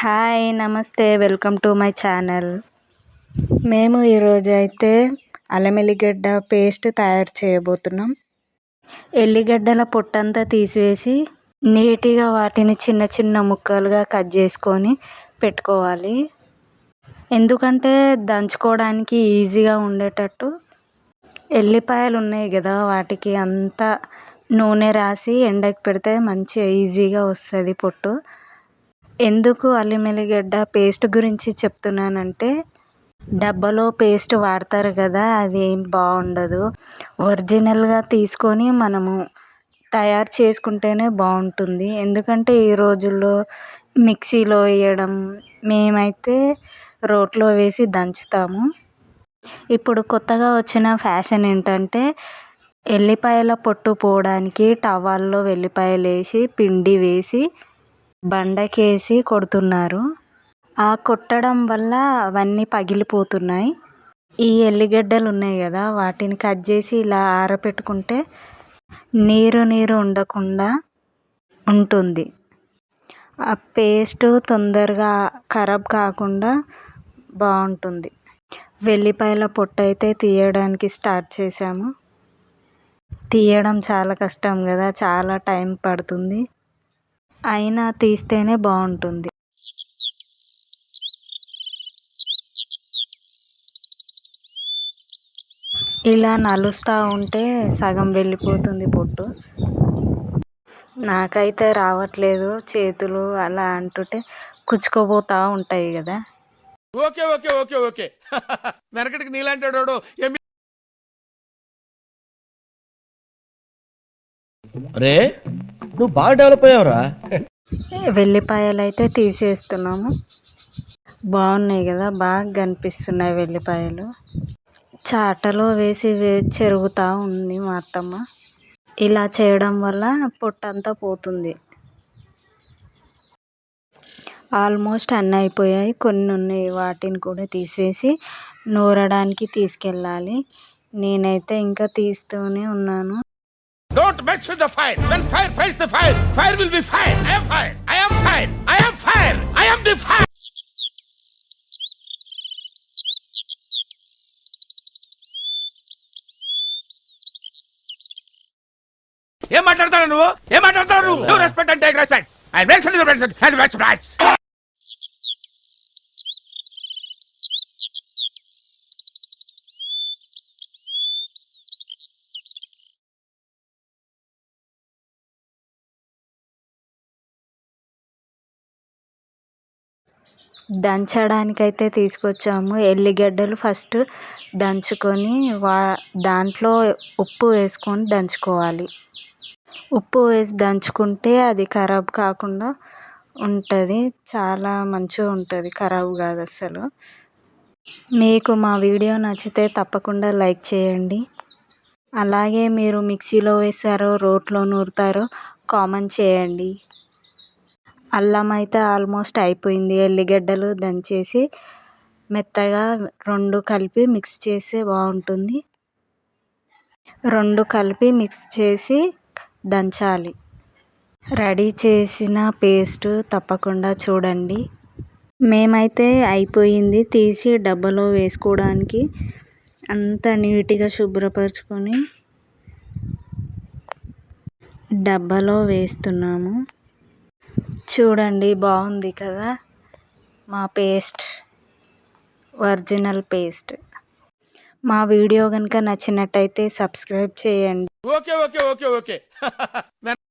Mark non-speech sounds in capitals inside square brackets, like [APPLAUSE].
Hi నమస్తే welcome to my channel. మేము ఈరోజు అయితే అల్లం ఎల్లిగడ్డ పేస్ట్ తయారు చేయబోతున్నాం. ఎల్లిగడ్డల పొట్టంతా తీసివేసి నీట్గా వాటిని చిన్న చిన్న ముక్కలుగా కట్ చేసుకొని పెట్టుకోవాలి. ఎందుకంటే దంచుకోవడానికి ఈజీగా ఉండేటట్టు ఎల్లిపాయలు ఉన్నాయి కదా వాటికి అంతా నూనె రాసి ఎండకి పెడితే మంచిగా ఈజీగా వస్తుంది పొట్టు. ఎందుకు అల్లం ఎల్లిగడ్డ పేస్ట్ గురించి చెప్తున్నానంటే డబ్బాలో పేస్ట్ వాడతారు కదా అది ఏం బాగుండదు. ఒరిజినల్గా తీసుకొని మనము తయారు చేసుకుంటేనే బాగుంటుంది. ఎందుకంటే ఈ రోజుల్లో మిక్సీలో వేయడం మేమైతే రోట్లో వేసి దంచుతాము. ఇప్పుడు కొత్తగా వచ్చిన ఫ్యాషన్ ఏంటంటే ఎల్లిపాయల పొట్టు పోవడానికి టవాల్లో వెల్లిపాయలు వేసి పిండి వేసి బండకేసి కొడుతున్నారు. ఆ కొట్టడం వల్ల అవన్నీ పగిలిపోతున్నాయి. ఈ ఎల్లిగడ్డలు ఉన్నాయి కదా వాటిని కట్ చేసి ఇలా ఆరబెట్టుకుంటే నీరు నీరు ఉండకుండా ఉంటుంది. ఆ పేస్ట్ తొందరగా ఖరాబ్ కాకుండా బాగుంటుంది. వెల్లిపాయల పొట్టు అయితే తీయడానికి స్టార్ట్ చేసాము తీయడం చాలా కష్టం కదా చాలా టైం పడుతుంది. అయినా తీస్తేనే బాగుంటుంది. ఇలా నలుస్తూ ఉంటే సగం వెళ్ళిపోతుంది పొట్టు. నాకైతే రావట్లేదు చేతులు అలా అంటుంటే కుచ్చుకోపోతూ ఉంటాయి కదా. Okay okay okay okay. [LAUGHS] వెనకటికి నీలాంటాడు అరే నువ్వు బాగా డెవలప్ అయ్యావురా. వెల్లిపాయలు అయితే తీసేస్తున్నాము. బాగున్నాయి కదా బాగా కనిపిస్తున్నాయి వెల్లిపాయలు. చాటలో వేసి చెరుగుతూ ఉంది మా అత్తమ్మ. ఇలా చేయడం వల్ల పొట్టంతా పోతుంది. ఆల్మోస్ట్ అన్నీ అయిపోయాయి. కొన్ని ఉన్నాయి వాటిని కూడా తీసేసి నూరడానికి తీసుకెళ్ళాలి. నేనైతే ఇంకా తీస్తూనే ఉన్నాను. Don't mess with the fire when fire fires the fire fire will be fire I am fire I am fire I am fire I am the fire ఏం మాట్లాడతాడు నువ్వు? ఏం మాట్లాడతాడు నువ్వు? Respect and take respect I respect has best దంచడానికైతే తీసుకొచ్చాము. ఎల్లిగడ్డలు first దంచుకొని వా దాంట్లో ఉప్పు వేసుకొని దంచుకోవాలి. ఉప్పు వేసి దంచుకుంటే అది ఖరాబ్ కాకుండా ఉంటుంది. చాలా మంచిగా ఉంటుంది. ఖరాబ్ కాదు అసలు మీకు మా వీడియో నచ్చితే తప్పకుండా లైక్ చేయండి. అలాగే మీరు మిక్సీలో వేస్తారో రోట్లో నూరుతారో కామెంట్ చేయండి. అల్లం అయితే ఆల్మోస్ట్ అయిపోయింది. ఎల్లిగడ్డలు దంచేసి మెత్తగా రెండు కలిపి మిక్స్ చేస్తే బాగుంటుంది. రెండు కలిపి మిక్స్ చేసి దంచాలి. రెడీ చేసిన పేస్ట్ తప్పకుండా చూడండి. మేమైతే అయిపోయింది తీసి డబ్బాలో వేసుకోవడానికి. అంత నీట్గా శుభ్రపరచుకొని డబ్బాలో వేస్తున్నాము. చూడండి బాగుంది కదా? మా పేస్ట్ ఒరిజినల్ పేస్ట్. మా వీడియో కనుక నచ్చినట్టయితే సబ్స్క్రైబ్ చేయండి. Okay okay okay okay. [LAUGHS]